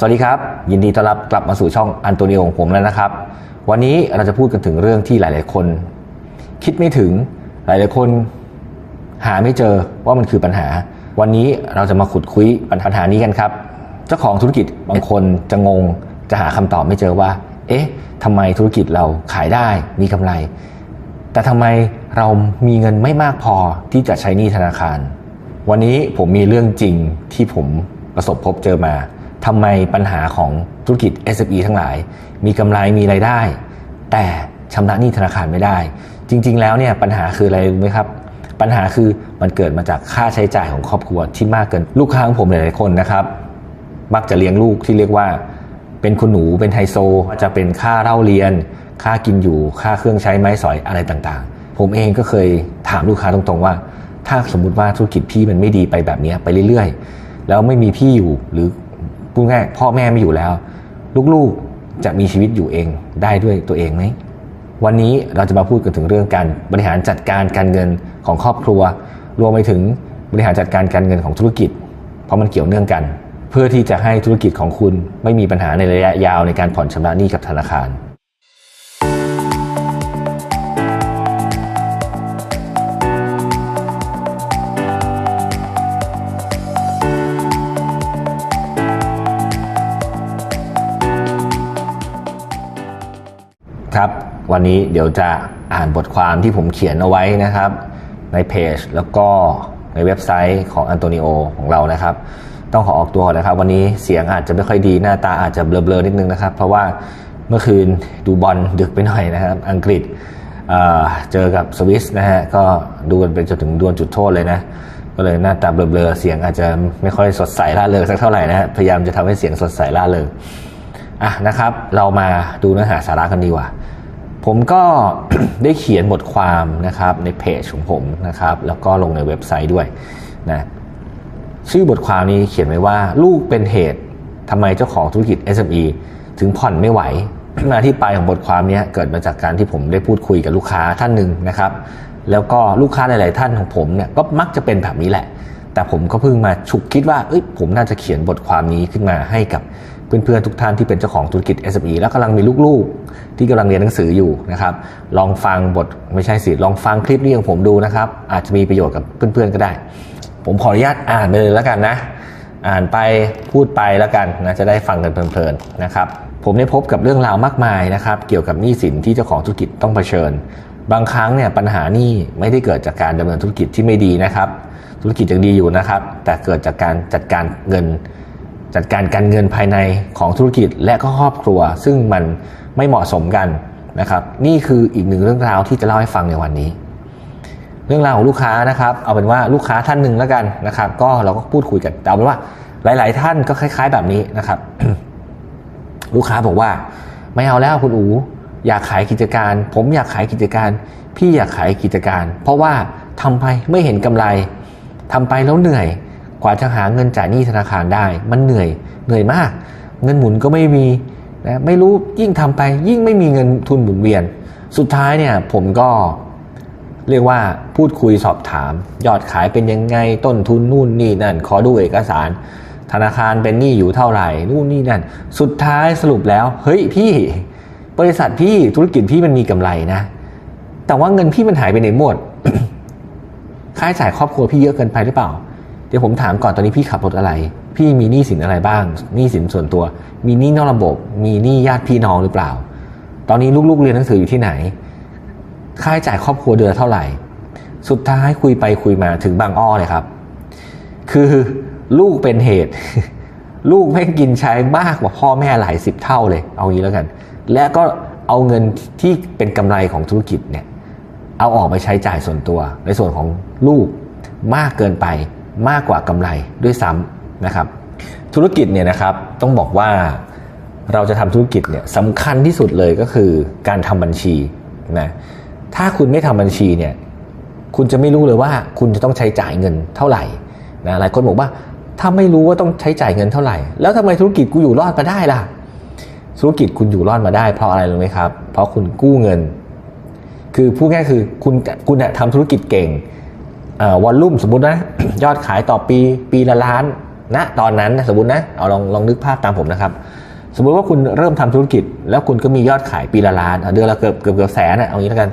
สวัสดีครับ ยินดีต้อนรับกลับมาสู่ช่องอันโตนิโอของผมแล้วนะครับ วันนี้เราจะพูดกันถึงเรื่องที่หลาย ๆ คน คิดไม่ถึงหลาย ๆ คน หาไม่เจอว่ามันคือปัญหา วันนี้เราจะมาขุดคุยปัญหานี้กันครับ เจ้าของธุรกิจบางคนจะงงจะหาคำตอบไม่เจอว่า เอ๊ะทำไมธุรกิจเราขายได้มีกำไร แต่ทำไมเรามีเงินไม่มากพอที่จะใช้หนี้ธนาคาร วันนี้ผมมีเรื่องจริงที่ผมประสบพบเจอมา ทำไมปัญหาของธุรกิจ SME ทั้งหลาย มีกำไรมีไรายได้ แต่ชำระหนี้ธนาคารไม่ได้ จริง ๆ แล้วเนี่ยปัญหาคืออะไรรู้ไหมครับ ปัญหาคือมันเกิดมาจากค่าใช้จ่ายของครอบครัวที่มากเกินลูกค้าของผมหลายๆคนนะครับ มักจะเลี้ยงลูกที่เรียกว่า เป็นคุณหนูเป็นไฮโซ จะเป็นค่าเล่าเรียน ค่ากินอยู่ค่าเครื่องใช้ไม้สอยอะไรต่างๆ ผมเองก็เคยถามลูกค้าตรงๆว่า ถ้าสมมุติว่าธุรกิจพี่มันไม่ดีไปแบบนี้ไปเรื่อยๆ แล้วไม่มีพี่อยู่หรือ พูดง่ายพ่อแม่ไม่อยู่แล้ว ลูกๆจะมีชีวิตอยู่เองได้ด้วยตัวเองไหมวันนี้เราจะมาพูดกันถึงเรื่องการบริหารจัดการการเงินของครอบครัว รวมไปถึงบริหารจัดการการเงินของธุรกิจ เพราะมันเกี่ยวเนื่องกัน เพื่อที่จะให้ธุรกิจของคุณไม่มีปัญหาในระยะยาวในการผ่อนชำระหนี้กับธนาคาร ครับ วันนี้เดี๋ยวจะอ่านบทความที่ผมเขียนเอาไว้นะครับ ในเพจแล้วก็ในเว็บไซต์ของอันโตนิโอของเรานะครับ ต้องขอออกตัวก่อนนะครับ วันนี้เสียงอาจจะไม่ค่อยดีหน้าตาอาจจะเบลอๆนิดนึงนะครับ เพราะว่าเมื่อคืนดูบอลดึกไปหน่อยนะครับ อังกฤษเเจอกับสวิสนะฮะก็ดูกันไปจนถึงดวลจุดโทษเลยนะก็เลยหน้าตาเบลอๆเสียงอาจจะไม่ค่อยสดใสร่าเริงสักเท่าไหร่นะฮะพยายามจะทำให้เสียงสดใสร่าเริง อะนะครับ เรามาดูเนื้อหาสาระกันดีกว่า ผมก็ได้เขียนบทความนะครับในเพจของผมนะครับ แล้วก็ลงในเว็บไซต์ด้วยนะชื่อบทความนี้เขียนไว้ว่าลูกเป็นเหตุทำไมเจ้าของธุรกิจ SME ถึงผ่อนไม่ไหวมาที่ไปของบทความนี้เกิดมาจากการที่ผมได้พูดคุยกับลูกค้าท่านหนึ่งนะครับ แล้วก็ลูกค้าหลาย ๆ ท่านของผมเนี่ยก็มักจะเป็นแบบนี้แหละ แต่ผมก็เพิ่งมาฉุกคิดว่าเอ้ยผมน่าจะเขียนบทความนี้ขึ้นมาให้กับ เพื่อนๆทุกท่านที่เป็นเจ้าของธุรกิจ SME แล้วกำลังมีลูกๆ ที่กำลังเรียนหนังสืออยู่นะครับ ลองฟังบทไม่ใช่สิลองฟังคลิปนี้ของผมดูนะครับ อาจจะมีประโยชน์กับเพื่อนๆก็ได้ ผมขออนุญาตอ่านไปเลยแล้วกันนะ อ่านไปพูดไปแล้วกันนะจะได้ฟังกันเพลินๆนะครับผมได้พบกับเรื่องราวมากมายนะครับ เกี่ยวกับหนี้สินที่เจ้าของธุรกิจต้องเผชิญ บางครั้งเนี่ยปัญหานี่ไม่ได้เกิดจากการดำเนินธุรกิจที่ไม่ดีนะครับ ธุรกิจยังดีอยู่นะครับ แต่เกิดจากการจัดการเงิน จัดการการเงินภายในของธุรกิจและก็ครอบครัว ซึ่งมันไม่เหมาะสมกันนะครับ นี่คืออีกหนึ่งเรื่องราวที่จะเล่าให้ฟังในวันนี้ เรื่องราวของลูกค้านะครับ เอาเป็นว่าลูกค้าท่านหนึ่งแล้วกันนะครับ ก็เราก็พูดคุยกันแต่เอาเป็นว่า หลาย ๆ ท่านก็คล้าย ๆ แบบนี้นะครับ ลูกค้าบอกว่าไม่เอาแล้วคุณอูอยากขายกิจการ ผมอยากขายกิจการ พี่อยากขายกิจการ เพราะว่าทำไปไม่เห็นกำไรทำไปแล้วเหนื่อย กว่าจะหาเงินจ่ายหนี้ธนาคารได้ มันเหนื่อยเหนื่อยมาก เงินหมุนก็ไม่มีนะไม่รู้ยิ่งทำไป ยิ่งไม่มีเงินทุนหมุนเวียน สุดท้ายเนี่ยผมก็เรียกว่าพูดคุยสอบถาม ยอดขายเป็นยังไงต้นทุนนู่นนี่นั่น ขอดูเอกสาร ธนาคารเป็นหนี้อยู่เท่าไหร่นู่นนี่นั่น สุดท้ายสรุปแล้ว เฮ้ยพี่บริษัทพี่ธุรกิจพี่มันมีกำไรนะ แต่ว่าเงินพี่มันหายไปไหนหมดค่าใช้จ่ายครอบครัวพี่เยอะเกินไปหรือเปล่า เดี๋ยวผมถามก่อนตอนนี้พี่ขับรถอะไร พี่มีหนี้สินอะไรบ้างหนี้สินส่วนตัว มีหนี้นอกระบบ มีหนี้ญาติพี่น้องหรือเปล่า ตอนนี้ลูกๆเรียนหนังสืออยู่ที่ไหน ค่าใช้จ่ายครอบครัวเดือนเท่าไหร่ สุดท้ายคุยไปคุยมาถึงบางอ้อเลยครับ คือลูกเป็นเหตุ ลูกแม่งกินใช้มากกว่าพ่อแม่หลายสิบเท่าเลย เอางี้แล้วกัน และก็เอาเงินที่เป็นกำไรของธุรกิจเนี่ยเอาออกไปใช้จ่ายส่วนตัว ในส่วนของลูกมากเกินไป มากกว่ากำไรด้วยซ้ำนะครับ ธุรกิจเนี่ยนะครับต้องบอกว่าเราจะทำธุรกิจเนี่ยสำคัญที่สุดเลยก็คือการทำบัญชีนะถ้าคุณไม่ทำบัญชีเนี่ยคุณจะไม่รู้เลยว่าคุณจะต้องใช้จ่ายเงินเท่าไหร่นะหลายคนบอกว่าถ้าไม่รู้ว่าต้องใช้จ่ายเงินเท่าไหร่ แล้วทำไมธุรกิจกูอยู่รอดมาได้ล่ะ ธุรกิจคุณอยู่รอดมาได้ เพราะอะไรรู้ไหมครับ เพราะคุณกู้เงิน คือพูดง่ายคือคุณคุณเนี่ยทำธุรกิจเก่ง วอลลุ่มสมมุตินะ ยอดขายต่อปีปีละล้านณตอนนั้นนะสมมตินะเอาลองลองนึกภาพตามผมนะครับ สมมุติว่าคุณเริ่มทำธุรกิจ แล้วคุณก็มียอดขายปีละล้านเดือนละเกือบเกือบเกือบแสนนะเอางี้แล้วกัน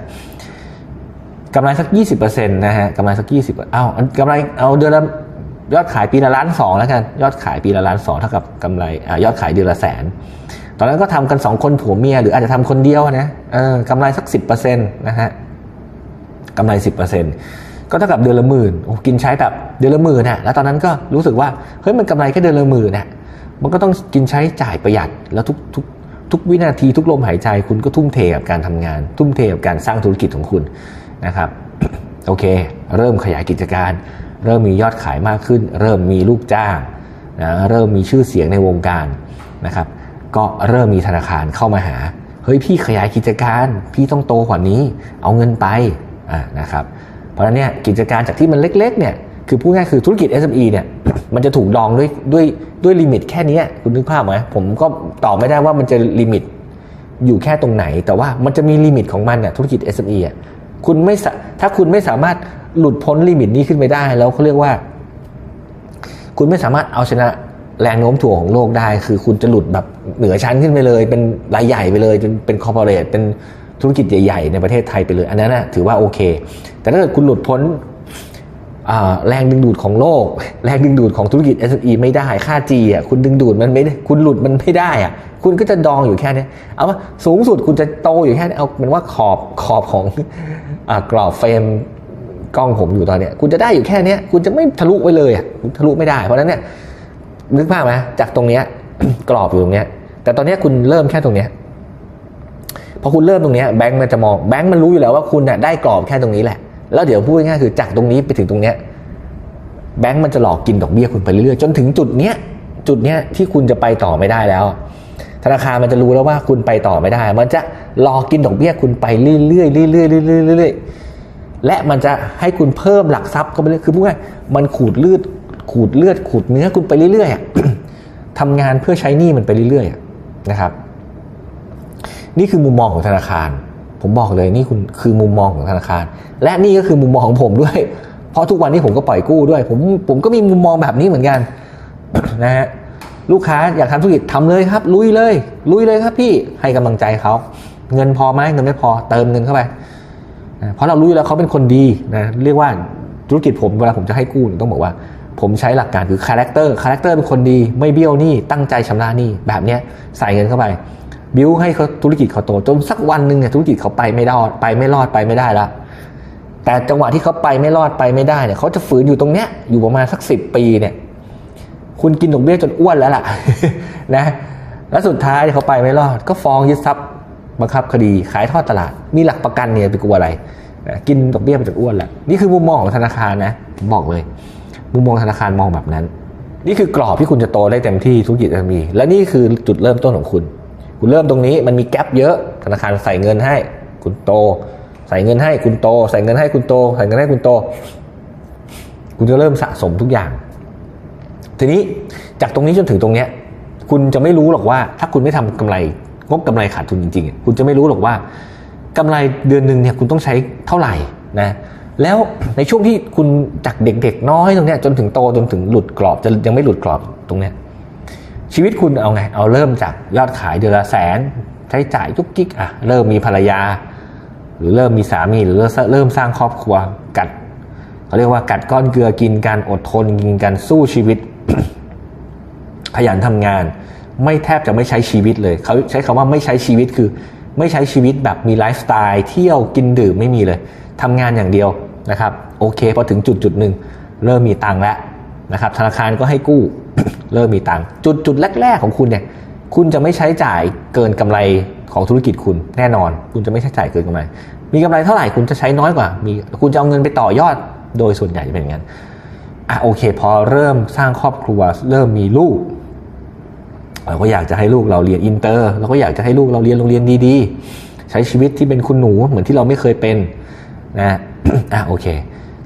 กำไรสัก 20%นะฮะกำไรสัก 20เอากำไรเอาเดือนละยอดขายปีละล้านสองแล้วกัน ยอดขายปีละล้านสองเท่ากับกำไรอยอดขายเดือนละแสน ตอนนั้นก็ทำกันสองคนผัวเมียหรืออาจจะทำคนเดียวนะเออกำไรสัก 10%นะฮะกำไร 10% ก็เท่ากับเดือนละหมื่นโอ้กินใช้แบบเดือนละหมื่นนะแล้วตอนนั้นก็รู้สึกว่าเฮ้ยมันกำไรแค่เดือนละหมื่นนะมันก็ต้องกินใช้จ่ายประหยัดแล้วทุกทุกทุกวินาทีทุกลมหายใจคุณก็ทุ่มเทกับการทำงาน ทุ่มเทกับการสร้างธุรกิจของคุณนะครับโอเค เริ่มขยายกิจการ เริ่มมียอดขายมากขึ้น เริ่มมีลูกจ้างนะเริ่มมีชื่อเสียงในวงการนะครับก็เริ่มมีธนาคารเข้ามาหาเฮ้ยพี่ขยายกิจการ พี่ต้องโตกว่านี้ เอาเงินไปอ่านะครับ เพราะนั้นเนี่ยกิจการจากที่มันเล็กๆเนี่ยคือพูดง่ายคือธุรกิจ SME เนี่ยมันจะถูกดองด้วยด้วยด้วยลิมิตแค่นี้คุณนึกภาพไหมผมก็ตอบไม่ได้ว่ามันจะลิมิตอยู่แค่ตรงไหน แต่ว่ามันจะมีลิมิตของมันเนี่ยธุรกิจ SME อะคุณไม่ถ้าคุณไม่สามารถหลุดพ้นลิมิตนี้ขึ้นไปได้ แล้วเขาเรียกว่า คุณไม่สามารถเอาชนะแรงโน้มถ่วงของโลกได้ คือคุณจะหลุดแบบเหนือชั้นขึ้นไปเลย เป็นรายใหญ่ไปเลยเป็นเป็นคอร์ปอเรทเป็น ธุรกิจใหญ่ๆ ในประเทศไทยไปเลย อันนั้นนะถือว่าโอเค แต่ถ้าเกิดคุณหลุดพ้นแรงดึงดูดของโลก แรงดึงดูดของธุรกิจ SME ไม่ได้ค่า G อะคุณดึงดูดมันไม่ได้คุณหลุดมันไม่ได้อะคุณก็จะดองอยู่แค่นี้เอาว่าสูงสุดคุณจะโตอยู่แค่นี้เอาเป็นว่าขอบขอบของอกรอบเฟรมกล้องผมอยู่ตอนเนี้ยคุณจะได้อยู่แค่นี้คุณจะไม่ทะลุไปเลยอะทะลุไม่ได้ เพราะนั้นเนี่ยนึกภาพไหมจากตรงเนี้ยกรอบอยู่ตรงเนี้ยแต่ตอนเนี้ยคุณเริ่มแค่ตรงเนี้ย อคุณเริ่มตรงนี้แบงก์มันจะมองแบงก์มันรู้อยู่แล้วว่าคุณน่ะได้กรอบแค่ตรงนี้แหละ แล้วเดี๋ยวพูดง่ายๆคือจากตรงนี้ไปถึงตรงเนี้ยแบงก์มันจะหลอกกินดอกเบี้ยคุณไปเรื่อยๆจนถึงจุดเนี้ยจุดเนี้ยที่คุณจะไปต่อไม่ได้แล้ว ธนาคารมันจะรู้แล้วว่าคุณไปต่อไม่ได้ มันจะหลอกกินดอกเบี้ยคุณไปเรื่อยๆเรื่อยๆเรื่อยๆเรื่อยๆและมันจะให้คุณเพิ่มหลักทรัพย์เข้าไปเรื่อยคือพูดง่ายมันขูดเลือดขูดเลือดขูดเนื้อคุณไปเรื่อยๆทำงานเพื่อใช้หนี้มันไปเรื่อยๆนะครับ นี่คือมุมมองของธนาคาร ผมบอกเลยนี่คุณคือมุมมองของธนาคาร และนี่ก็คือมุมมองของผมด้วย เพราะทุกวันนี้ผมก็ปล่อยกู้ด้วย ผมผมก็มีมุมมองแบบนี้เหมือนกันนะฮะลูกค้าอยากทำธุรกิจทำเลยครับ ลุยเลย ลุยเลยครับพี่ให้กำลังใจเขาเงินพอไหมเงินไม่พอเติมเงินเข้าไปนะเพราะเรารู้อยู่แล้วเขาเป็นคนดีนะเรียกว่าธุรกิจผมเวลาผมจะให้กู้ต้องบอกว่า ผมใช้หลักการคือคาแรคเตอร์คาแรคเตอร์เป็นคนดี ไม่เบี้ยวหนี้ตั้งใจชำระหนี้แบบเนี้ยใส่เงินเข้าไป บิ้วให้เขาธุรกิจเขาโตจนสักวันหนึ่งเนี่ยธุรกิจเขาไปไม่รอดไปไม่รอดไปไม่ได้ละแต่จังหวะที่เขาไปไม่รอดไปไม่ได้เนี่ยเขาจะฝืนอยู่ตรงเนี้ยอยู่ประมาณสักสิบปีเนี่ย คุณกินดอกเบี้ยจนอ้วนแล้วล่ะนะ แล้วสุดท้ายเขาไปไม่รอด ก็ฟ้องยึดทรัพย์บังคับคดีขายทอดตลาด มีหลักประกันเนี่ยไปกลัวอะไรนะกินดอกเบี้ยไปจนอ้วนแหละนี่คือมุมมองของธนาคารนะผมบอกเลย มุมมองธนาคารมองแบบนั้น นี่คือกรอบที่คุณจะโตได้เต็มที่ธุรกิจจะมี และนี่คือจุดเริ่มต้นของคุณ คุณเริ่มตรงนี้มันมีแกลบเยอะธนาคารใส่เงินให้คุณโต ใส่เงินให้คุณโต ใส่เงินให้คุณโต ใส่เงินให้คุณโต คุณจะเริ่มสะสมทุกอย่าง ทีนี้จากตรงนี้จนถึงตรงเนี้ยคุณจะไม่รู้หรอกว่า ถ้าคุณไม่ทำกำไรงบกำไรขาดทุนจริงๆ คุณจะไม่รู้หรอกว่ากำไรเดือนหนึ่งเนี่ยคุณต้องใช้เท่าไหร่นะแล้วในช่วงที่คุณจากเด็กๆน้อยตรงเนี้ยจนถึงโตจนถึงหลุดกรอบจะยังไม่หลุดกรอบตรงเนี้ย ชีวิตคุณเอาไง เอาเริ่มจากยอดขายเดือนละแสน ใช้จ่ายจุกจิกอะเริ่มมีภรรยา หรือเริ่มมีสามีหรือเริ่มสร้างครอบครัวกัดเขาเรียกว่ากัดก้อนเกลือกินการอดทนกินการสู้ชีวิต ขยันทำงาน ไม่แทบจะไม่ใช้ชีวิตเลยเขาใช้คำว่าไม่ใช้ชีวิตคือ ไม่ใช้ชีวิตแบบมีไลฟ์สไตล์เที่ยวกินดื่มไม่มีเลยทำงานอย่างเดียวนะครับ โอเคพอถึงจุดจุดหนึ่งเริ่มมีตังค์แล้ว นะครับธนาคารก็ให้กู้ เริ่มมีตังค์จุดจุดแรก ๆ ของคุณเนี่ยคุณจะไม่ใช้จ่ายเกินกำไรของธุรกิจคุณแน่นอน คุณจะไม่ใช้จ่ายเกินกำไร มีกำไรเท่าไหร่คุณจะใช้น้อยกว่า มีคุณจะเอาเงินไปต่อยอดโดยส่วนใหญ่จะเป็นอย่างนั้นอะโอเค พอเริ่มสร้างครอบครัว เริ่มมีลูกเราก็อยากจะให้ลูกเราเรียนอินเตอร์เราก็อยากจะให้ลูกเราเรียนโรงเรียนดีๆ ใช้ชีวิตที่เป็นคุณหนูเหมือนที่เราไม่เคยเป็นนะอะโอเค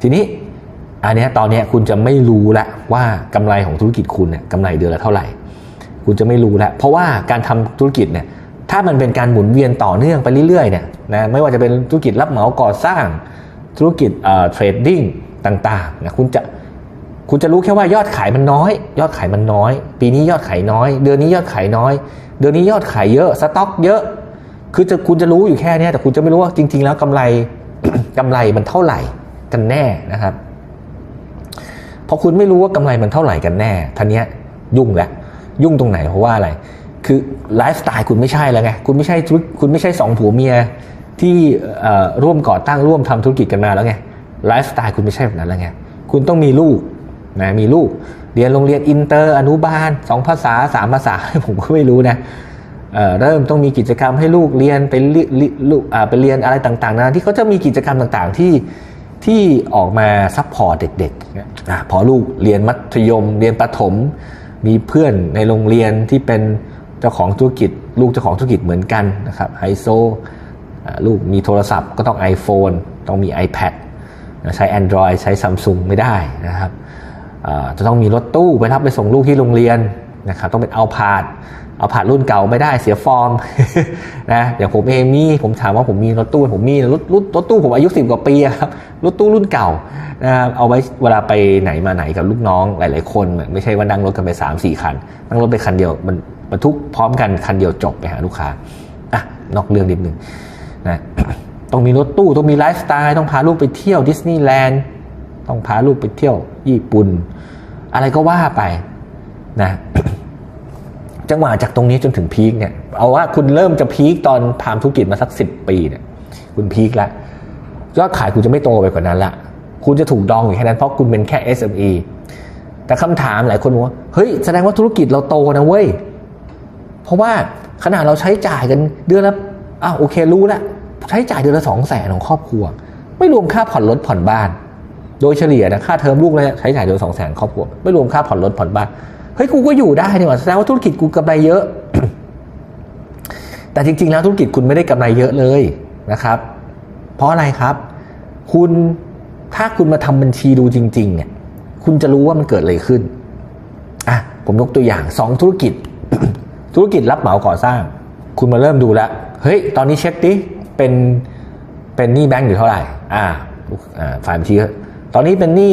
ทีนี้ อันนี้ตอนนี้คุณจะไม่รู้ละว่ากำไรของธุรกิจคุณเนี่ยกำไรเดือนละเท่าไหร่ คุณจะไม่รู้แล้วเพราะว่าการทำธุรกิจเนี่ยถ้ามันเป็นการหมุนเวียนต่อเนื่องไปเรื่อยๆเนี่ยนะไม่ว่าจะเป็นธุรกิจรับเหมาก่อสร้างธุรกิจเอ่อเทรดดิ้งต่างๆนะคุณจะคุณจะรู้แค่ว่ายอดขายมันน้อย ยอดขายมันน้อย ปีนี้ยอดขายน้อย เดือนนี้ยอดขายน้อย เดือนนี้ยอดขายเยอะสต็อกเยอะ คือจะคุณจะรู้อยู่แค่นี้แต่คุณจะไม่รู้ว่าจริง ๆ แล้วกำไรกำไรมันเท่าไหร่กันแน่นะครับ พอคุณไม่รู้ว่ากำไรมันเท่าไหร่กันแน่ท่านี้ยุ่งแล้วยุ่งตรงไหนเพราะว่าอะไร คือไลฟ์สไตล์คุณไม่ใช่แล้วไงคุณไม่ใช่คุณไม่ใช่สองผัวเมียที่ร่วมก่อตั้งร่วมทำธุรกิจกันมาแล้วไงไลฟ์สไตล์คุณไม่ใช่แบบนั้นแล้วไงคุณต้องมีลูกนะมีลูกเรียนโรงเรียนอินเตอร์ อนุบาลสองภาษาสามภาษาผมก็ไม่รู้นะเเริ่มต้องมีกิจกรรมให้ลูกเรียนไปเรียเรียลูกอ่าไปเรียนอะไรต่างๆนะที่เขาจะมีกิจกรรมต่างๆที่ ที่ออกมาซัพพอร์ตเด็กๆอะพอลูกเรียนมัธยม เรียนประถม มีเพื่อนในโรงเรียนที่เป็นเจ้าของธุรกิจ ลูกเจ้าของธุรกิจเหมือนกันนะครับไฮโซลูกมีโทรศัพท์ก็ต้อง iPhone ต้องมี iPad ใช้ Android ใช้ Samsung ไม่ได้นะครับจะต้องมีรถตู้ไปรับไปส่งลูกที่โรงเรียนนะครับต้องเป็นเอาพาด เอาผ่าดรุ่นเก่าไม่ได้เสียฟอร์มนะอย่างผมเองมีผมถามว่าผมมีรถตู้ผมมีรถรถรถตู้ผมอายุสิบกว่าปีครับรถตู้รุ่นเก่านะครับเอาไว้เวลาไปไหนมาไหนกับลูกน้องหลาย ๆ คนไม่ใช่ว่านั่งรถกันไป3ามสี่คันนั่งรถไปคันเดียวมันบรรทุกพร้อมกันคันเดียวจบไปหาลูกค้าอะนอกเรื่องนิดนึงนะต้องมีรถตู้ต้องมีไลฟ์สไตล์ต้องพาลูกไปเที่ยวดิสนีย์แลนด์ต้องพาลูกไปเที่ยวญี่ปุ่น อะไรก็ว่าไปนะ จังหวะจากตรงนี้จนถึงพีคเนี่ยเอาว่าคุณเริ่มจะพีคตอนทำธุรกิจมาสักสิบปีเนี่ยคุณพีคแล้วยอดขายคุณจะไม่โตไปกว่านั้นละคุณจะถูกดองอยู่แค่นั้นเพราะคุณเป็นแค่ SME แต่คำถามหลายคนว่าเฮ้ยแสดงว่าธุรกิจเราโตนะเว้ยเพราะว่าขนาดเราใช้จ่ายกันเดือนละอ้าวโอเครู้แล้วใช้จ่ายเดือนละสองแสนของครอบครัว ไม่รวมค่าผ่อนรถผ่อนบ้าน โดยเฉลี่ยนะค่าเทอมลูกเลยใช้จ่ายเดือนสองแสนครอบครัว ไม่รวมค่าผ่อนรถผ่อนบ้าน เฮ้ยกูก็อยู่ได้นี่หว่าแสดงว่าธุรกิจกูกำไรเยอะ แต่จริง ๆ แล้วธุรกิจคุณไม่ได้กำไรเยอะเลยนะครับ เพราะอะไรครับ คุณถ้าคุณมาทำบัญชีดูจริงๆเนี่ยคุณจะรู้ว่ามันเกิดอะไรขึ้นอะผมยกตัวอย่างสองธุรกิจ ธุรกิจรับเหมาก่อสร้าง คุณมาเริ่มดูแล้วเฮ้ยตอนนี้เช็คดิเป็นเป็นหนี้แบงก์อยู่เท่าไหร่อ่าฝ่ายบัญชีตอนนี้เป็นหนี้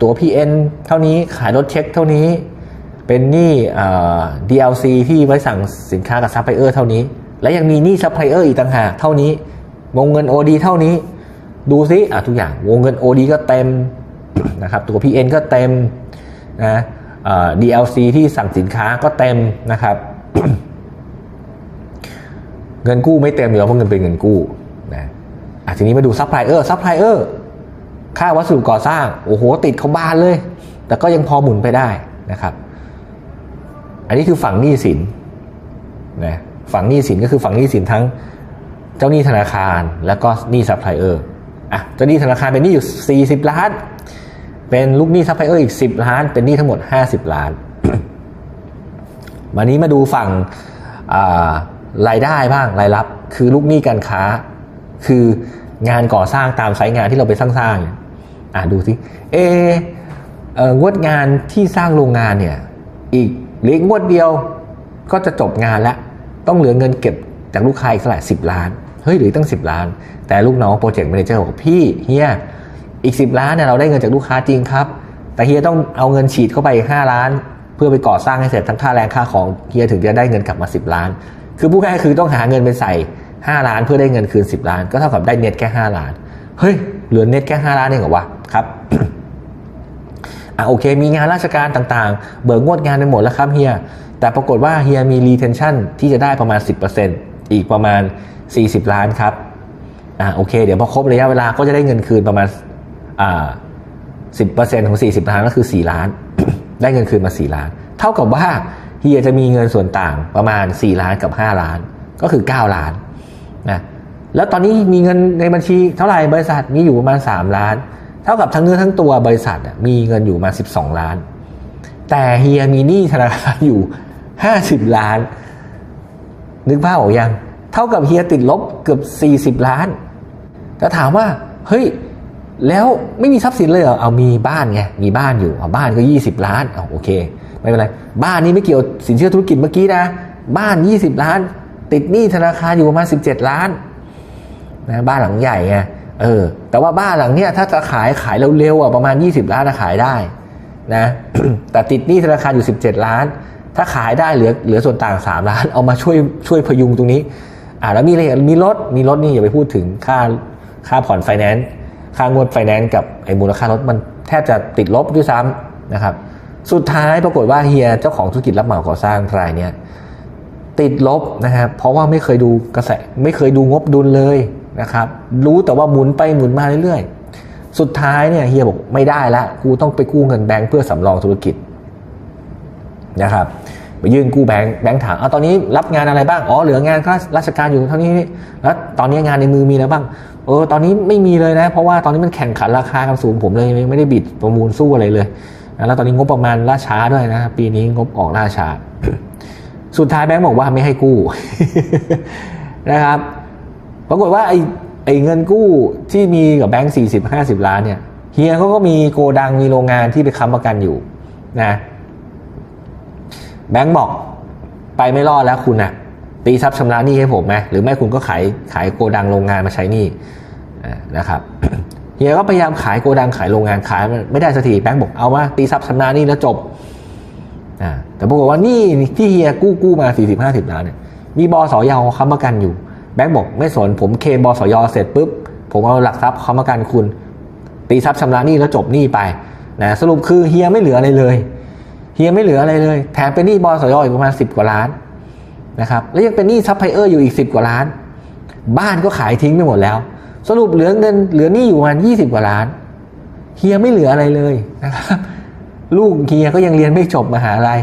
ตัว PN เท่านี้ขายรถเช็คเท่านี้ เป็นหนี้อ่ DLC ที่ไว้สั่งสินค้ากับซัพพลายเออร์เท่านี้ และยังมีหนี้ซัพพลายเออร์อีกต่างหากเท่านี้ วงเงิน OD เท่านี้ ดูซิอะทุกอย่างวงเงิน OD ก็เต็มนะครับตัว PN ก็เต็มนะ DLC ที่สั่งสินค้าก็เต็มนะครับ เงินกู้ไม่เต็มอยู่แล้วเพราะเงินเป็นเงินกู้นะอะทีนี้มาดูซัพพลายเออร์ซัพพลายเออร์ค่าวัสดุก่อสร้าง โอ้โห ติดเขาบ้านเลย แต่ก็ยังพอหมุนไปได้นะครับ อันนี้คือฝั่งหนี้สินนะฝั่งหนี้สินก็คือฝั่งหนี้สินทั้งเจ้าหนี้ธนาคารแล้วก็หนี้ซัพพลายเออร์อะเจ้าหนี้ธนาคารเป็นหนี้อยู่ 40 ล้าน เป็นลูกหนี้ซัพพลายเออร์อีก 10 ล้าน เป็นหนี้ทั้งหมด 50 ล้าน วันนี้มาดูฝั่งรายได้บ้างรายรับ คือลูกหนี้การค้า คืองานก่อสร้างตามไซต์งานที่เราไปสร้างๆอะดูสิเอเองวดงานที่สร้างโรงงานเนี่ยอีก หลืออีกงวดเดียวก็จะจบงานแล้ว ต้องเหลือเงินเก็บจากลูกค้าอีกเท่าไหร่สิบล้านเฮ้ยหลือตั้งสิบล้าน แต่ลูกน้องโปรเจกต์แมเนเจอร์บอกพี่เฮียอีกสิบล้านเนี่ยเราได้เงินจากลูกค้าจริงครับ แต่เฮียต้องเอาเงินฉีดเข้าไปห้าล้าน เพื่อไปก่อสร้างให้เสร็จทั้งค่าแรงค่าของเฮียถึงจะได้เงินกลับมาสิบล้าน คือผู้ง่ายคือต้องหาเงินไปใส่ห้าล้านเพื่อได้เงินคืนสิบล้าน ก็เท่ากับได้เน็ตแค่ห้าล้าน เฮ้ยเหลือเน็ตแค่ห้าล้านเองเหรอวะครับ อะโอเค มีงานราชการต่างๆ เบิกงวดงานไปหมดแล้วครับเฮีย แต่ปรากฏว่าเฮียมี retention ที่จะได้ประมาณ 10%อีกประมาณ 40 ล้านครับ อะโอเค เดี๋ยวพอครบระยะเวลาก็จะได้เงินคืนประมาณ อ่า10%ของ 40 ล้านก็คือ 4 ล้าน ได้เงินคืนมา 4 ล้าน เท่ากับว่าเฮียจะมีเงินส่วนต่างประมาณ 4 ล้านกับ 5 ล้าน ก็คือ 9 ล้านนะ แล้วตอนนี้มีเงินในบัญชีเท่าไหร่บริษัทมีอยู่ประมาณ 3 ล้าน เท่ากับทั้งเนื้อทั้งตัวบริษัทมีเงินอยู่มา 12 ล้าน แต่เฮียมีหนี้ธนาคารอยู่ 50 ล้าน นึกภาพออกยัง เท่ากับเฮียติดลบเกือบ 40 ล้านแต่ถามว่า เฮ้ย แล้วไม่มีทรัพย์สินเลยเหรอ เอามีบ้านไง มีบ้านอยู่ เอาบ้านก็ 20 ล้าน เอาโอเค ไม่เป็นไร บ้านนี้ไม่เกี่ยวสินเชื่อธุรกิจเมื่อกี้นะ บ้าน 20 ล้าน ติดหนี้ธนาคารอยู่ประมาณ 17 ล้านนะบ้านหลังใหญ่ไง เออ แต่ว่าบ้านหลังเนี้ยถ้าจะขายขายเร็วๆอะประมาณ 20 ล้านขายได้นะ แต่ติดหนี้ธนาคารอยู่ 17 ล้าน ถ้าขายได้เหลือเหลือส่วนต่าง 3 ล้าน เอามาช่วยช่วยพยุงตรงนี้ อ่าแล้วมีอะไรมีรถมีรถนี่อย่าไปพูดถึงค่าค่าผ่อนไฟแนนซ์ค่างวดไฟแนนซ์กับไอ้มูลค่ารถมันแทบจะติดลบด้วยซ้ำนะครับ สุดท้ายปรากฏว่าเฮียเจ้าของธุรกิจรับเหมาก่อสร้างรายเนี้ยติดลบนะครับเพราะว่าไม่เคยดูกระแสไม่เคยดูงบดุลเลย นะครับ รู้แต่ว่าหมุนไปหมุนมาเรื่อยๆ สุดท้ายเนี่ยเฮียบอกไม่ได้ละกูต้องไปกู้เงินแบงค์เพื่อสำรองธุรกิจนะครับไปยื่นกู้แบงค์แบงค์ถามเอาตอนนี้รับงานอะไรบ้างอ๋อเหลืองานข้าราชการอยู่เท่านี้แล้วตอนนี้งานในมือมีแล้วบ้างเออตอนนี้ไม่มีเลยนะ เพราะว่าตอนนี้มันแข่งขันราคากันสูงผมเลยไม่ได้บิดประมูลสู้อะไรเลยแล้วตอนนี้งบประมาณล่าช้าด้วยนะ ปีนี้งบออกล่าช้า สุดท้ายแบงก์บอกว่าไม่ให้กู้นะครับ ปรากฏว่าไอ้ไอ้เงินกู้ที่มีกับแบงก์สี่สิบห้าสิบล้านเนี่ยเฮียเขาก็มีโกดังมีโรงงานที่ไปค้ำประกันอยู่นะแบงก์บอกไปไม่รอดแล้วคุณอะตีทรัพย์ชำระหนี้ให้ผมไหมหรือไม่คุณก็ขายขายโกดังโรงงานมาใช้หนี้อ่นะครับเฮียก็พยายามขายโกดังขายโรงงานขายไม่ได้สักทีแบงก์บอกเอาว่าตีทรัพย์ชำระหนี้แล้วจบแต่ปรากฏว่านี่ที่เฮียกู้กู้มา 40 50 ล้านเนี่ยมีบอสอยาวค้ำประกันอยู่ แบงก์บอกไม่สนผมเคลมบสยอเสร็จปุ๊บ ผมเอาหลักทรัพย์ค้ำประกันคุณ ตีทรัพย์ชำระหนี้แล้วจบหนี้ไปนะสรุปคือเฮียไม่เหลืออะไรเลยเฮียไม่เหลืออะไรเลย แถมเป็นหนี้บอสยอีกประมาณ 10 กว่าล้านนะครับแล้วยังเป็นหนี้ซัพพลายเออร์อยู่อีก 10 กว่าล้าน บ้านก็ขายทิ้งไปหมดแล้ว สรุปเหลือเงินเหลือหนี้อยู่ประมาณ20 กว่าล้านเฮียไม่เหลืออะไรเลยนะครับลูกเฮียก็ยังเรียนไม่จบมหาลัย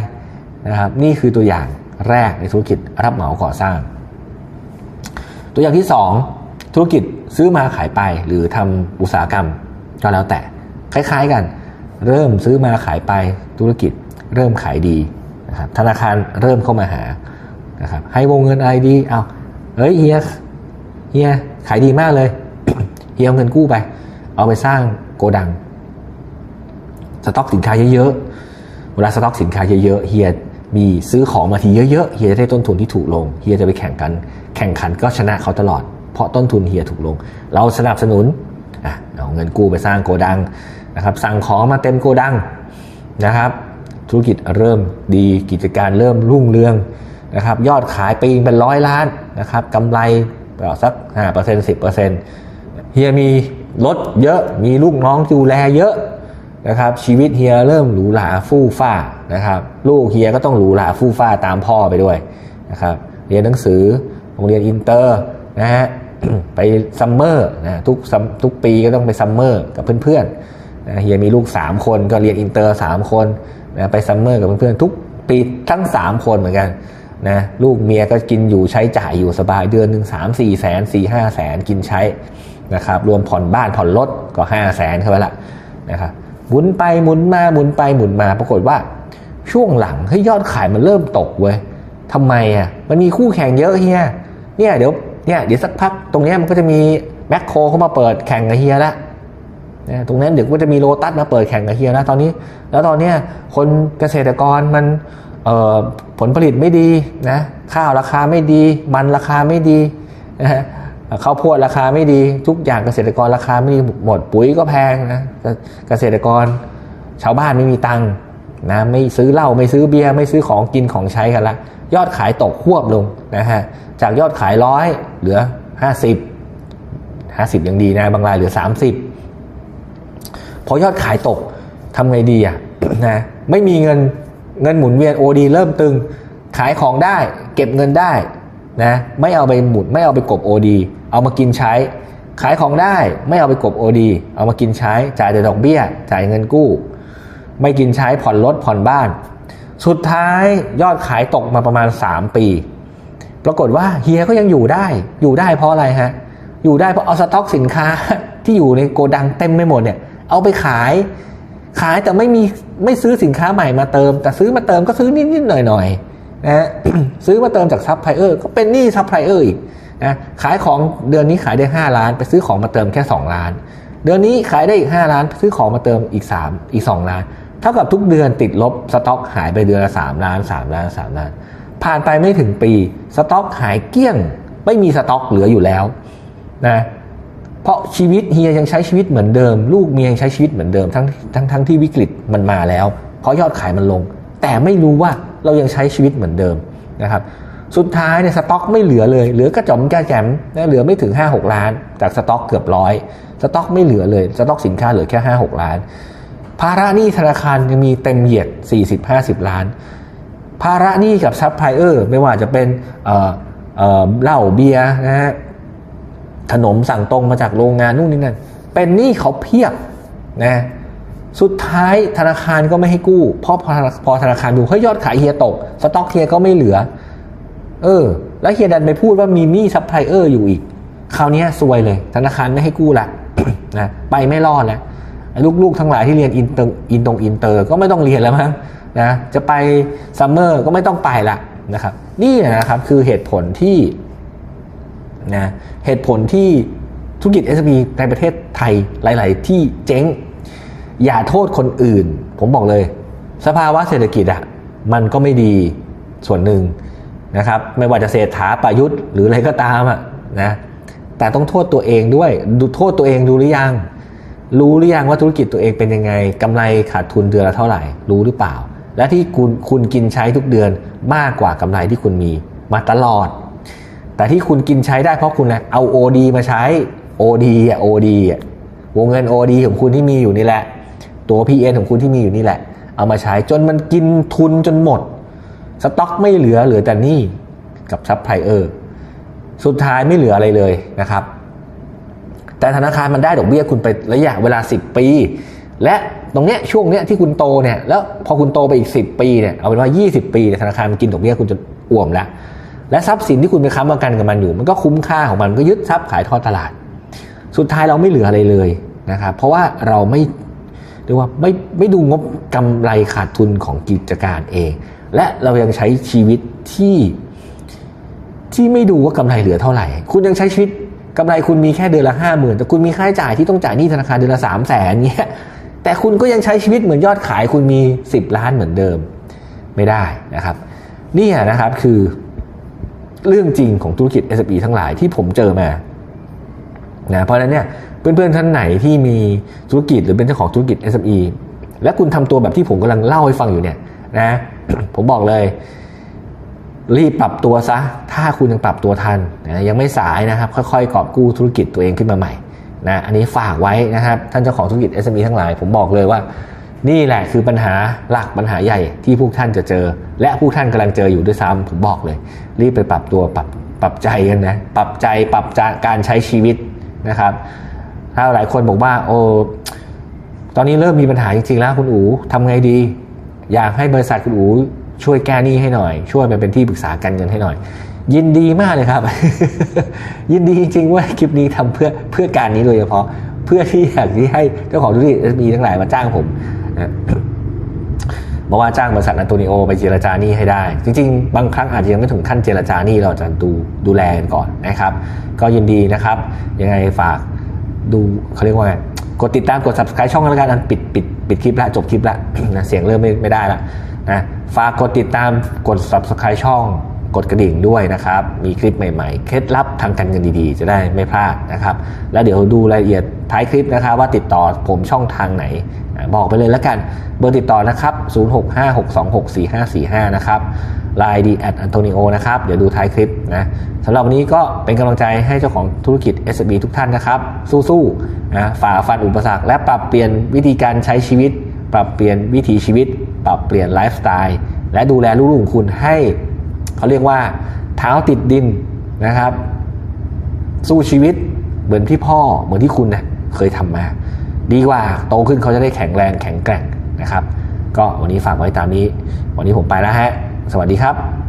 นะครับนี่คือตัวอย่างแรกในธุรกิจรับเหมาก่อสร้าง ตัวอย่างที่สองธุรกิจซื้อมาขายไปหรือทำอุตสาหกรรมก็แล้วแต่คล้ายๆกัน เริ่มซื้อมาขายไปธุรกิจเริ่มขายดีนะครับธนาคารเริ่มเข้ามาหานะครับให้วงเงินอะไรดีเอาเฮ้ยเฮียเฮียขายดีมากเลยเฮียเอาเงินกู้ไป เอาไปสร้างโกดัง สต็อกสินค้าเยอะๆเวลาสต็อกสินค้าเยอะๆเฮีย มีซื้อของมาทีเยอะๆเฮียจะได้ต้นทุนที่ถูกลงเฮียจะไปแข่งกัน แข่งขันก็ชนะเขาตลอด เพราะต้นทุนเฮียถูกลง เราสนับสนุนอะเอาเงินกู้ไปสร้างโกดังนะครับ สั่งของมาเต็มโกดังนะครับ ธุรกิจเริ่มดีกิจการเริ่มรุ่งเรืองนะครับ ยอดขายปีเป็นร้อยล้านนะครับกำไรสัก5% 10%เฮียมีรถเยอะมีลูกน้องดูแลเยอะนะครับชีวิตเฮียเริ่มหรูหราฟู่ฟ้า นะครับลูกเฮียก็ต้องหรูหราฟู่ฟ้าตามพ่อไปด้วยนะครับเรียนหนังสือโรงเรียนอินเตอร์นะฮะไปซัมเมอร์นะทุกซัมทุกปีก็ต้องไปซัมเมอร์กับเพื่อนๆนะเฮียมีลูก 3 คนก็เรียนอินเตอร์ 3 คนนะไปซัมเมอร์กับเพื่อนๆทุกปีทั้ง 3 คนเหมือนกันนะลูกเมียก็กินอยู่ใช้จ่ายอยู่สบายเดือนหนึ่งสามสี่แสนสี่ห้าแสนกินใช้นะครับรวมผ่อนบ้านผ่อนรถก็ห้าแสนเข้าไปละนะครับหมุนไปหมุนมาหมุนไปหมุนมาปรากฏว่า ช่วงหลังเฮ้ยยอดขายมันเริ่มตกเว้ยทำไมอะมันมีคู่แข่งเยอะเฮียเนี่ยเดี๋ยวเนี่ยเดี๋ยวสักพักตรงนี้มันก็จะมีแมคโครเข้ามาเปิดแข่งกับเฮียละเนี่ยตรงนั้นเดี๋ยวก็จะมีโลตัสมาเปิดแข่งกับเฮียแล้วตอนนี้ แล้วตอนเนี้ยคนเกษตรกรมันเอ่อผลผลิตไม่ดีนะข้าวราคาไม่ดี มันราคาไม่ดีนะฮะข้าวโพดราคาไม่ดี ทุกอย่างเกษตรกรราคาไม่ดีหมดปุ๋ยก็แพงนะเกษตรกรชาวบ้านไม่มีตังค์ นะไม่ซื้อเหล้าไม่ซื้อเบียร์ไม่ซื้อของกินของใช้กันละยอดขายตกควบลงนะฮะจากยอดขายร้อยเหลือ 50 50ยังดีนะ บางรายเหลือ 30 พอยอดขายตกทำไงดีอะนะไม่มีเงินเงินหมุนเวียนโอดีเริ่มตึง ขายของได้ เก็บเงินได้นะไม่เอาไปหมุนไม่เอาไปกบโอดีเอามากินใช้ ขายของได้ไม่เอาไปกบโอดีเอามากินใช้ จ่ายแต่ดอกเบี้ย จ่ายเงินกู้ ไม่กินใช้ผ่อนรถผ่อนบ้าน สุดท้ายยอดขายตกมาประมาณ 3 ปี ปรากฏว่าเฮียก็ยังอยู่ได้ อยู่ได้เพราะอะไรฮะ อยู่ได้เพราะเอาสต็อกสินค้าที่อยู่ในโกดังเต็มไม่หมดเนี่ย เอาไปขาย ขายแต่ไม่มีไม่ซื้อสินค้าใหม่มาเติม แต่ซื้อมาเติมก็ซื้อนิดๆหน่อยๆนะฮะซื้อมาเติมจากซัพพลายเออร์ก็เป็นหนี้ซัพพลายเออร์อีกนะขายของเดือนนี้ขายได้ 5 ล้าน ไปซื้อของมาเติมแค่ 2 ล้าน เดือนนี้ขายได้อีก 5 ล้าน ซื้อของมาเติมอีก 3 อีก 2 ล้าน เท่ากับทุกเดือนติดลบสต็อกหายไปเดือนละ3ล้าน3ล้าน3ล้าน ผ่านไปไม่ถึงปี สต็อกหายเกลี้ยง ไม่มีสต็อกเหลืออยู่แล้วนะเพราะชีวิตเฮียยังใช้ชีวิตเหมือนเดิม ลูกเมียยังใช้ชีวิตเหมือนเดิมทั้งทั้งทั้งที่วิกฤตมันมาแล้ว เพราะยอดขายมันลง แต่ไม่รู้ว่าเรายังใช้ชีวิตเหมือนเดิมนะครับสุดท้ายเนี่ยสต็อกไม่เหลือเลย เหลือกระจอมแก้แจมนะเหลือไม่ถึง 5-6 ล้าน จากสต็อกเกือบร้อยสต็อกไม่เหลือเลย สต็อกสินค้าเหลือแค่ 5-6 ล้าน ภาระหนี้ธนาคารยังมีเต็มเหยียด 40-50 ล้าน ภาระหนี้กับซัพพลายเออร์ไม่ว่าจะเป็นเเหล้าเบียร์นะฮะขนมสั่งตรงมาจากโรงงานนู่นนี่นั่น เป็นหนี้เขาเพียบนะสุดท้ายธนาคารก็ไม่ให้กู้เพราะพอพอธนาคารดูเฮ้ยยอดขายเฮียตก สต็อกเฮียก็ไม่เหลือ เออ แล้วเฮียดันไปพูดว่ามีหนี้ซัพพลายเออร์อยู่อีก คราวนี้ซวยเลย ธนาคารไม่ให้กู้ละนะไปไม่รอดแล้ว ลูกๆทั้งหลายที่เรียนอินเตอร์อินตรงอินเตอร์ก็ไม่ต้องเรียนแล้วมั้งนะจะไปซัมเมอร์ก็ไม่ต้องไปละนะครับนี่นะครับคือเหตุผลที่นะเหตุผลที่ธุรกิจ SME ในประเทศไทยหลาย ๆ ที่เจ๊ง อย่าโทษคนอื่น ผมบอกเลย สภาวะเศรษฐกิจอะมันก็ไม่ดีส่วนหนึ่งนะครับไม่ว่าจะเศรษฐาประยุทธ์หรืออะไรก็ตามอะนะแต่ต้องโทษตัวเองด้วยดูโทษตัวเองดูหรือยัง รู้หรือยังว่าธุรกิจตัวเองเป็นยังไงกำไรขาดทุนเดือนละเท่าไหร่ รู้หรือเปล่า และที่คุณคุณกินใช้ทุกเดือนมากกว่ากำไรที่คุณมีมาตลอด แต่ที่คุณกินใช้ได้เพราะคุณนะเอา OD มาใช้ OD อะ OD อะวงเงิน OD ของคุณที่มีอยู่นี่แหละ ตัว PN ของคุณที่มีอยู่นี่แหละ เอามาใช้จนมันกินทุนจนหมด สต็อกไม่เหลือเหลือแต่นี่กับซัพพลายเออร์สุดท้ายไม่เหลืออะไรเลยนะครับ แต่ธนาคารมันได้ดอกเบี้ยคุณไประยะเวลา 10 ปี และตรงเนี้ยช่วงเนี้ยที่คุณโตเนี่ยแล้วพอคุณโตไปอีก 10 ปีเนี่ยเอาเป็นว่า 20 ปีเนี่ยธนาคารมันกินดอกเบี้ยคุณจนอ่วมแล้วและทรัพย์สินที่คุณไปค้ำประกันกับมันอยู่ มันก็คุ้มค่าของมันมันก็ยึดทรัพย์ขายทอดตลาด สุดท้ายเราไม่เหลืออะไรเลยนะครับเพราะว่าเราไม่เรียกว่าไม่ไม่ดูงบกำไรขาดทุนของกิจการเอง และเรายังใช้ชีวิตที่ที่ไม่ดูว่ากำไรเหลือเท่าไหร่ คุณยังใช้ชีวิต กำไรคุณมีแค่เดือนละห้าหมื่นแต่คุณมีค่าใช้จ่ายที่ต้องจ่ายหนี้ธนาคารเดือนละสามแสนเงี้ยแต่คุณก็ยังใช้ชีวิตเหมือนยอดขายคุณมี 10 ล้านเหมือนเดิมไม่ได้นะครับนี่นะครับคือเรื่องจริงของธุรกิจ SME ทั้งหลายที่ผมเจอมานะเพราะฉะนั้นเนี่ยเพื่อนๆท่านไหนที่มีธุรกิจหรือเป็นเจ้าของธุรกิจ SME และคุณทำตัวแบบที่ผมกำลังเล่าให้ฟังอยู่เนี่ยนะผมบอกเลย รีบปรับตัวซะ ถ้าคุณยังปรับตัวทันนะยังไม่สายนะครับ ค่อยๆกอบกู้ธุรกิจตัวเองขึ้นมาใหม่นะอันนี้ฝากไว้นะครับท่านเจ้าของธุรกิจ SME ทั้งหลาย ผมบอกเลยว่า นี่แหละคือปัญหาหลักปัญหาใหญ่ที่พวกท่านจะเจอ และพวกท่านกำลังเจออยู่ด้วยซ้ำผมบอกเลย รีบไปปรับตัวปรับปรับใจกันนะปรับใจปรับการใช้ชีวิตนะครับ ถ้าหลายคนบอกว่าโอ้ตอนนี้เริ่มมีปัญหาจริงๆแล้วคุณอู๋ทำไงดี อยากให้บริษัทคุณอู๋ ช่วยแก้หนี้ให้หน่อย ช่วยมาเป็นที่ปรึกษาการเงินให้หน่อย ยินดีมากเลยครับ ยินดีจริงๆว่าคลิปนี้ทำเพื่อเพื่อการนี้โดยเฉพาะ เพื่อที่อยากที่ให้เจ้าของธุรกิจมีทั้งหลายมาจ้างผมนะบอกว่าจ้างบริษัทอันโตนิโอไปเจรจาหนี้ให้ได้ จริงๆ บางครั้งอาจจะยังไม่ถึงขั้นเจรจาหนี้เราจะดูดูแลกันก่อนนะครับ ก็ยินดีนะครับ ยังไงฝากดูเขาเรียกว่าไงกดติดตามกด subscribe ช่องแล้วกันอันปิดปิดปิดคลิปละจบคลิปละนะเสียงเริ่มไม่ไม่ได้ละ นะฝากกดติดตามกด subscribe ช่องกดกระดิ่งด้วยนะครับ มีคลิปใหม่ๆ เคล็ดลับทางการเงินดีๆ จะได้ไม่พลาดนะครับ แล้วเดี๋ยวดูรายละเอียดท้ายคลิปนะครับ ว่าติดต่อผมช่องทางไหน บอกไปเลยแล้วกัน เบอร์ติดต่อนะครับ 0656264545 นะครับไลน์ดีแอดอันโตนิโอนะครับ เดี๋ยวดูท้ายคลิปนะสำหรับวันนี้ก็เป็นกำลังใจให้เจ้าของธุรกิจ SB ทุกท่านนะครับ สู้ๆนะฝ่าฟันอุปสรรค และปรับเปลี่ยนวิธีการใช้ชีวิต ปรับเปลี่ยนวิถีชีวิต ปรับเปลี่ยนไลฟ์สไตล์และดูแลลูกๆของคุณให้เขาเรียกว่าเท้าติดดินนะครับ สู้ชีวิตเหมือนที่พ่อเหมือนที่คุณนะเคยทำมา ดีกว่าโตขึ้นเขาจะได้แข็งแรงแข็งแกร่งนะครับ ก็วันนี้ฝากไว้ตามนี้ วันนี้ผมไปแล้วฮะ สวัสดีครับ